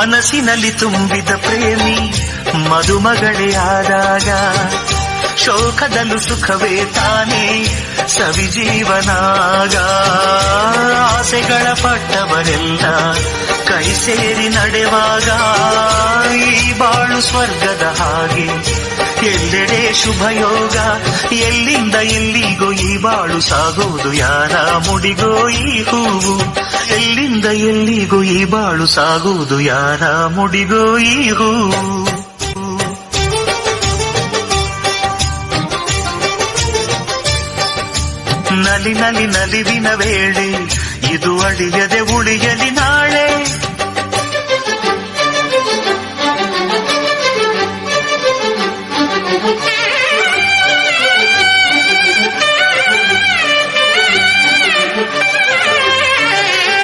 ಮನಸ್ಸಿನಲ್ಲಿ ತುಂಬಿದ ಪ್ರೇಮಿ ಮದುಮಗಳೇ ಆದಾಗ ಶೋಕದಲ್ಲೂ ಸುಖವೇ ತಾನೇ ಸವಿಜೀವನಾಗ. ಆಸೆಗಳ ಪಟ್ಟವರೆಲ್ಲ ಕೈ ಸೇರಿ ನಡೆವಾಗ ಈ ಬಾಳು ಸ್ವರ್ಗದ ಹಾಗೆ ಎಲ್ಲೆಡೆ ಶುಭಯೋಗ ಎಲ್ಲಿಂದ ಎಲ್ಲಿಗೋ ಈ ಬಾಳು ಸಾಗೋದು ಯಾರ ಮುಡಿಗೋ ಈ ಹೂವು. ಎಲ್ಲಿಂದ ಎಲ್ಲಿಗೂ ಈ ಬಾಳು ಸಾಗುವುದು? ಯಾರ ಮುಡಿಗೋ ಈ ಹೂವು ನಲಿ ನಲಿ ನಲಿವಿನ ವೇಳೆ, ಇದು ಅಳಿಯದೆ ಉಳಿಯಲಿ.